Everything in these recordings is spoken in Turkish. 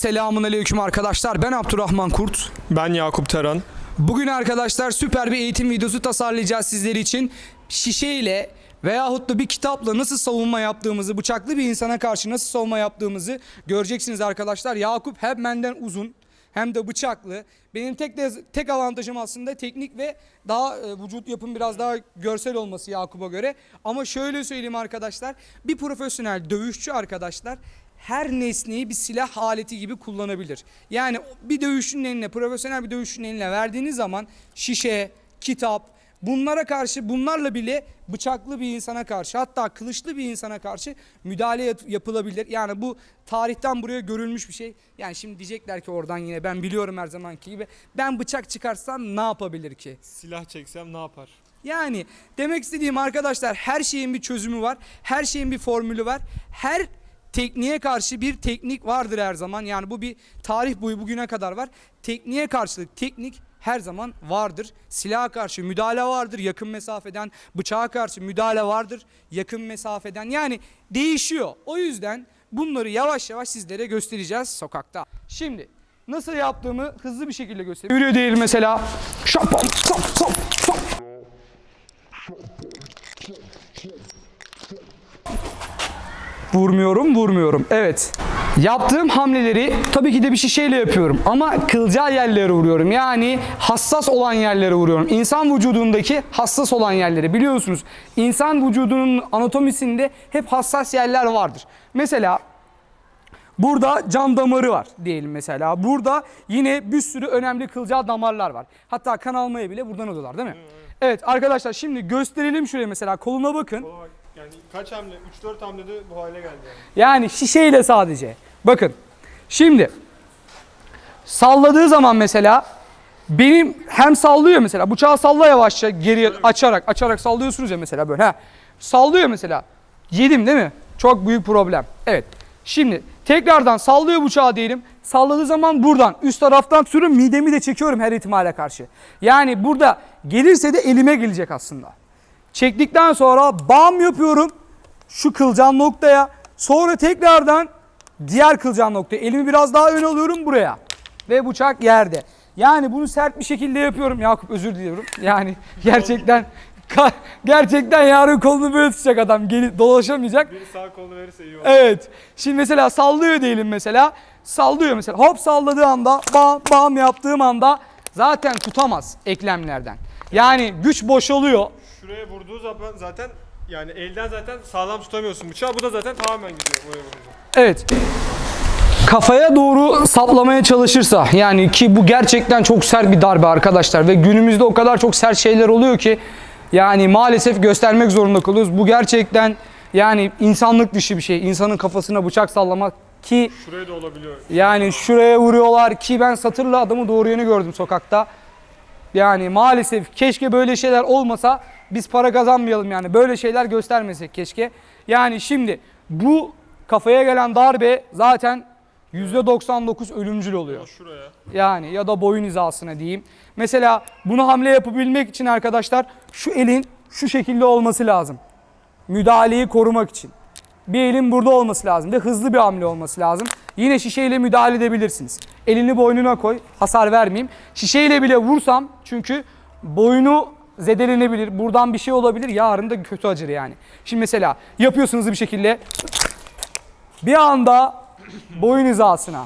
Selamun aleyküm arkadaşlar. Ben Abdurrahman Kurt. Ben Yakup Taran. Bugün arkadaşlar süper bir eğitim videosu tasarlayacağız sizler için. Şişeyle veyahut da bir kitapla nasıl savunma yaptığımızı, bıçaklı bir insana karşı nasıl savunma yaptığımızı göreceksiniz arkadaşlar. Yakup hem benden uzun hem de bıçaklı. Benim tek de, tek avantajım aslında teknik ve daha e, vücut yapım biraz daha görsel olması Yakup'a göre. Ama şöyle söyleyeyim arkadaşlar. Bir profesyonel dövüşçü arkadaşlar her nesneyi bir silah aleti gibi kullanabilir. Yani bir dövüşçünün eline, profesyonel bir dövüşçünün eline verdiğiniz zaman şişe, kitap, bunlara karşı bunlarla bile bıçaklı bir insana karşı hatta kılıçlı bir insana karşı müdahale yap- yapılabilir. Yani bu tarihten buraya görülmüş bir şey. Yani şimdi diyecekler ki oradan yine ben biliyorum her zamanki gibi ben bıçak çıkarsam ne yapabilir ki? Silah çeksem ne yapar? Yani demek istediğim arkadaşlar her şeyin bir çözümü var. Her şeyin bir formülü var. Her tekniğe karşı bir teknik vardır her zaman. Yani bu bir tarih boyu bugüne kadar var. Tekniğe karşılık teknik her zaman vardır. Silaha karşı müdahale vardır yakın mesafeden. Bıçağa karşı müdahale vardır yakın mesafeden. Yani değişiyor. O yüzden bunları yavaş yavaş sizlere göstereceğiz sokakta. Şimdi nasıl yaptığımı hızlı bir şekilde göstereyim. Yürüyor değil mesela. Şap, şap, şap, Vurmuyorum, vurmuyorum. Evet. Yaptığım hamleleri tabii ki de bir şişeyle yapıyorum ama kılcal yerlere vuruyorum. Yani hassas olan yerlere vuruyorum. İnsan vücudundaki hassas olan yerleri biliyorsunuz. İnsan vücudunun anatomisinde hep hassas yerler vardır. Mesela Burada can damarı var diyelim mesela. Burada yine bir sürü önemli kılcal damarlar var. Hatta kan almaya bile buradan alıyorlar değil mi? Evet arkadaşlar şimdi gösterelim şuraya mesela koluna bakın. Yani kaç hamle? 3-4 hamlede bu hale geldi yani. Yani şişeyle sadece. Bakın. Şimdi salladığı zaman mesela benim hem sallıyor mesela bıçağı salla yavaşça geriye açarak açarak sallıyorsunuz ya mesela böyle ha. Sallıyor mesela. Yedim değil mi? Çok büyük problem. Evet. Şimdi tekrardan sallıyor bıçağı diyelim. Salladığı zaman buradan üst taraftan tutuyorum midemi de çekiyorum her ihtimale karşı. Yani burada gelirse de elime gelecek aslında. Çektikten sonra bam yapıyorum şu kılcal noktaya. Sonra tekrardan diğer kılcal noktaya. Elimi biraz daha ön alıyorum buraya. Ve bıçak yerde. Yani bunu sert bir şekilde yapıyorum. Yakup özür diliyorum. Yani gerçekten gerçekten yarın kolunu böyle tutacak adam. Gelip dolaşamayacak. Biri sağ kolunu verirse iyi olur. Evet. Şimdi mesela sallıyor diyelim mesela. Sallıyor mesela. Hop salladığı anda bam bam yaptığım anda zaten tutamaz eklemlerden. Yani güç boşalıyor. Şuraya vurduğu zaman zaten yani elden zaten sağlam tutamıyorsun bıçağı. Bu da zaten tamamen gidiyor oraya vurunca. Evet. Kafaya doğru saplamaya çalışırsa yani ki bu gerçekten çok sert bir darbe arkadaşlar ve günümüzde o kadar çok sert şeyler oluyor ki yani maalesef göstermek zorunda kalıyoruz. Bu gerçekten yani insanlık dışı bir şey. İnsanın kafasına bıçak sallamak ki Şuraya da olabiliyor. yani şuraya vuruyorlar ki ben satırla adamı doğrayeni gördüm sokakta. Yani maalesef keşke böyle şeyler olmasa biz para kazanmayalım yani böyle şeyler göstermesek keşke. Yani şimdi bu kafaya gelen darbe zaten %99 ölümcül oluyor. Şuraya. Yani ya da boyun hizasına diyeyim. Mesela bunu hamle yapabilmek için arkadaşlar şu elin şu şekilde olması lazım. Müdahaleyi korumak için. Bir elin burada olması lazım ve hızlı bir hamle olması lazım. Yine şişeyle müdahale edebilirsiniz. Elini boynuna koy, hasar vermeyeyim. Şişeyle bile vursam çünkü boynu zedelenebilir. Buradan bir şey olabilir. Yarın da kötü acır yani. Şimdi mesela yapıyorsunuz bir şekilde bir anda boyun hizasına.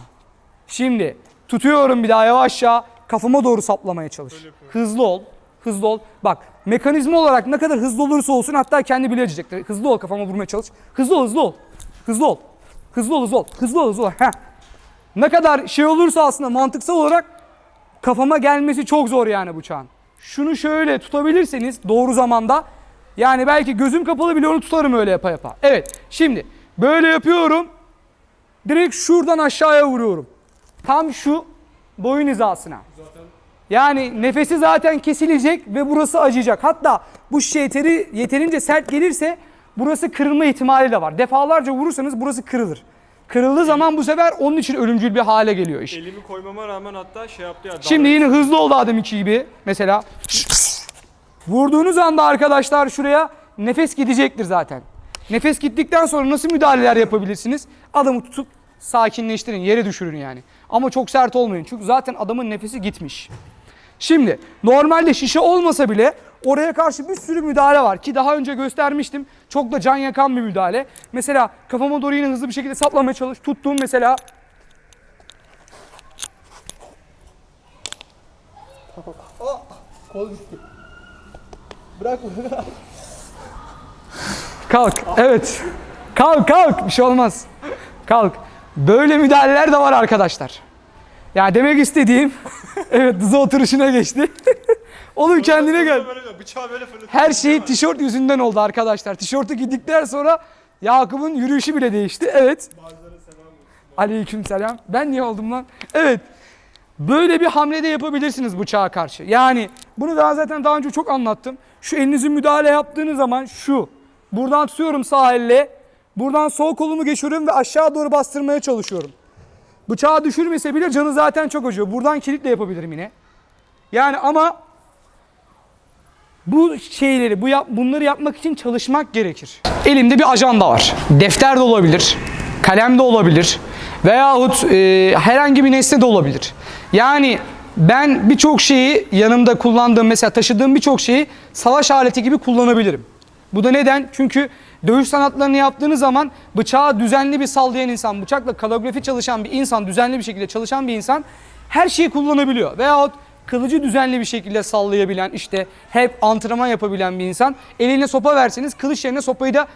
Şimdi tutuyorum bir daha yavaşça kafama doğru saplamaya çalış. Hızlı ol. Hızlı ol. Bak mekanizma olarak ne kadar hızlı olursa olsun hatta kendi bile acıyacak. Hızlı ol kafama vurmaya çalış. Hızlı ol hızlı ol. Hızlı ol. Hızlı ol hızlı ol. Hızlı ol hızlı ol. Heh. Ne kadar şey olursa aslında mantıksal olarak kafama gelmesi çok zor yani bıçağın. Şunu şöyle tutabilirseniz doğru zamanda yani belki gözüm kapalı bile onu tutarım öyle yapa yapa. Evet şimdi böyle yapıyorum. Direkt şuradan aşağıya vuruyorum. Tam şu boyun hizasına. Yani nefesi zaten kesilecek ve burası acıyacak. Hatta bu şişe yeteri, yeterince sert gelirse burası kırılma ihtimali de var. Defalarca vurursanız burası kırılır. Kırıldığı zaman bu sefer onun için ölümcül bir hale geliyor iş. Elimi koymama rağmen hatta şey yaptı ya. Şimdi yine hızlı oldu adamınki gibi. Mesela vurduğunuz anda arkadaşlar şuraya nefes gidecektir zaten. Nefes gittikten sonra nasıl müdahaleler yapabilirsiniz? Adamı tutup sakinleştirin, yere düşürün yani. Ama çok sert olmayın çünkü zaten adamın nefesi gitmiş. Şimdi normalde şişe olmasa bile oraya karşı bir sürü müdahale var ki daha önce göstermiştim. Çok da can yakan bir müdahale. Mesela kafama doğru yine hızlı bir şekilde saplamaya çalış. Tuttuğum mesela Kol gitti. Bırak bırak. Kalk. Evet. Kalk kalk. Bir şey olmaz. Kalk. Böyle müdahaleler de var arkadaşlar. Ya demek istediğim evet hızı oturuşuna geçti. Oğlum kendine gel. Böyle, bıçağı böyle fırlatıyor. Her şey tişört yüzünden oldu arkadaşlar. Tişörtü giydikten sonra Yakup'un yürüyüşü bile değişti. Evet. Aleyküm selam. Ben niye oldum lan? Evet. Böyle bir hamle de yapabilirsiniz bıçağa karşı. Yani bunu daha zaten daha önce çok anlattım. Şu elinizi müdahale yaptığınız zaman şu. Buradan tutuyorum sağ elle. Buradan sol kolumu geçiyorum ve aşağı doğru bastırmaya çalışıyorum. Bıçağı düşürmese bile canı zaten çok acıyor. Buradan kilitle yapabilirim yine. Yani ama bu şeyleri, bu yap, bunları yapmak için çalışmak gerekir. Elimde bir ajanda var. Defter de olabilir, kalem de olabilir veyahut e, herhangi bir nesne de olabilir. Yani ben birçok şeyi yanımda kullandığım mesela taşıdığım birçok şeyi savaş aleti gibi kullanabilirim. Bu da neden? Çünkü dövüş sanatlarını yaptığınız zaman bıçağı düzenli bir sallayan insan, bıçakla kaligrafi çalışan bir insan, düzenli bir şekilde çalışan bir insan her şeyi kullanabiliyor. Veyahut kılıcı düzenli bir şekilde sallayabilen, işte hep antrenman yapabilen bir insan eline sopa verseniz kılıç yerine sopayı da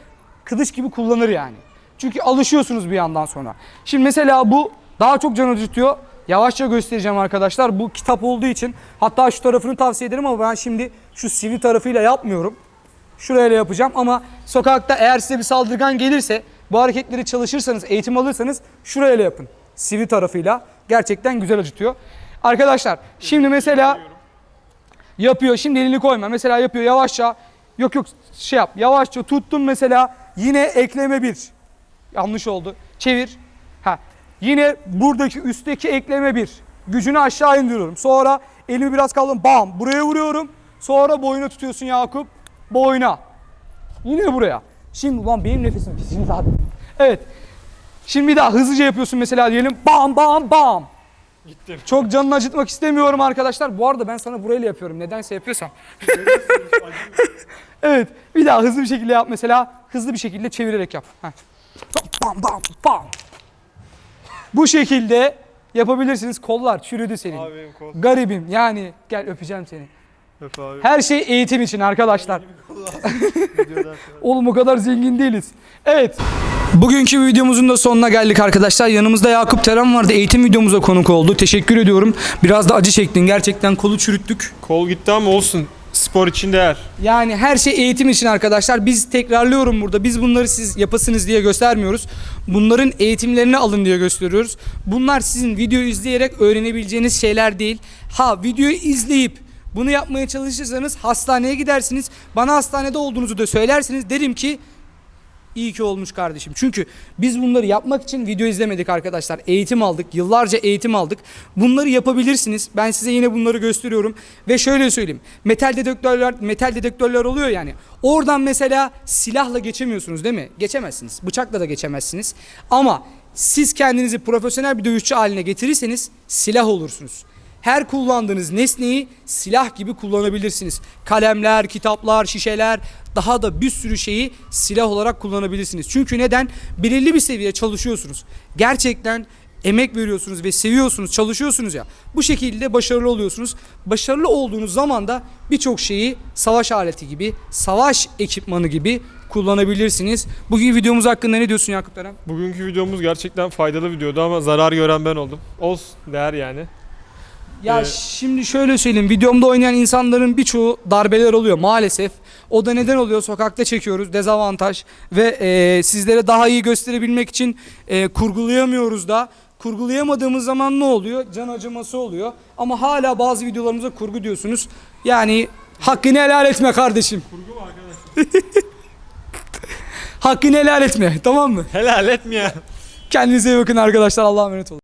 kılıç gibi kullanır yani. Çünkü alışıyorsunuz bir yandan sonra. Şimdi mesela bu daha çok can acıtıyor. Yavaşça göstereceğim arkadaşlar. Bu kitap olduğu için hatta şu tarafını tavsiye ederim ama ben şimdi şu sivri tarafıyla yapmıyorum. Şurayla yapacağım ama sokakta eğer size bir saldırgan gelirse bu hareketleri çalışırsanız, eğitim alırsanız şurayla yapın. Sivri tarafıyla gerçekten güzel acıtıyor. Arkadaşlar şimdi mesela yapıyor. Şimdi elini koyma. Mesela yapıyor yavaşça. Yok yok şey yap. Yavaşça tuttum mesela. Yine ekleme bir. Yanlış oldu. Çevir. Ha. Yine buradaki üstteki ekleme bir. Gücünü aşağı indiriyorum. Sonra elimi biraz kaldım. Bam. Buraya vuruyorum. Sonra boyuna tutuyorsun Yakup. Boyuna. Yine buraya. Şimdi ulan benim nefesim kesin zaten. Evet. Şimdi bir daha hızlıca yapıyorsun mesela diyelim. Bam bam bam. Gittim. Çok canını acıtmak istemiyorum arkadaşlar. Bu arada ben sana burayla yapıyorum. Nedense yapıyorsam. evet. Bir daha hızlı bir şekilde yap mesela. Hızlı bir şekilde çevirerek yap. Heh. Bam bam bam. Bu şekilde yapabilirsiniz. Kollar çürüdü senin. Abi benim kol. Garibim yani gel öpeceğim seni. Öp abi. Her şey eğitim için arkadaşlar. Oğlum o kadar zengin değiliz. Evet. Bugünkü videomuzun da sonuna geldik arkadaşlar. Yanımızda Yakup Teran vardı. Eğitim videomuza konuk oldu. Teşekkür ediyorum. Biraz da acı çektin. Gerçekten kolu çürüttük. Kol gitti ama olsun. Spor için değer. Yani her şey eğitim için arkadaşlar. Biz tekrarlıyorum burada. Biz bunları siz yapasınız diye göstermiyoruz. Bunların eğitimlerini alın diye gösteriyoruz. Bunlar sizin videoyu izleyerek öğrenebileceğiniz şeyler değil. Ha videoyu izleyip bunu yapmaya çalışırsanız hastaneye gidersiniz. Bana hastanede olduğunuzu da söylersiniz. Derim ki İyi ki olmuş kardeşim. Çünkü biz bunları yapmak için video izlemedik arkadaşlar. Eğitim aldık. Yıllarca eğitim aldık. Bunları yapabilirsiniz. Ben size yine bunları gösteriyorum. Ve şöyle söyleyeyim. Metal dedektörler, metal dedektörler oluyor yani. Oradan mesela silahla geçemiyorsunuz değil mi? Geçemezsiniz. Bıçakla da geçemezsiniz. Ama siz kendinizi profesyonel bir dövüşçü haline getirirseniz silah olursunuz. Her kullandığınız nesneyi silah gibi kullanabilirsiniz. Kalemler, kitaplar, şişeler, daha da bir sürü şeyi silah olarak kullanabilirsiniz. Çünkü neden? Belirli bir seviye çalışıyorsunuz. Gerçekten emek veriyorsunuz ve seviyorsunuz, çalışıyorsunuz ya. Bu şekilde başarılı oluyorsunuz. Başarılı olduğunuz zaman da birçok şeyi savaş aleti gibi, savaş ekipmanı gibi kullanabilirsiniz. Bugün videomuz hakkında ne diyorsun Yakup Eren? Bugünkü videomuz gerçekten faydalı videodu ama zarar gören ben oldum. Olsun değer yani. Ya Ee, şimdi şöyle söyleyeyim. Videomda oynayan insanların birçoğu darbeler oluyor maalesef. O da neden oluyor? Sokakta çekiyoruz. Dezavantaj. Ve e, sizlere daha iyi gösterebilmek için e, kurgulayamıyoruz da. Kurgulayamadığımız zaman ne oluyor? Can acıması oluyor. Ama hala bazı videolarımıza kurgu diyorsunuz. Yani hakkını helal etme kardeşim. Kurgu mu arkadaş? Hakkını helal etme. Tamam mı? Helal etme ya. Kendinize iyi bakın arkadaşlar. Allah'a emanet olun.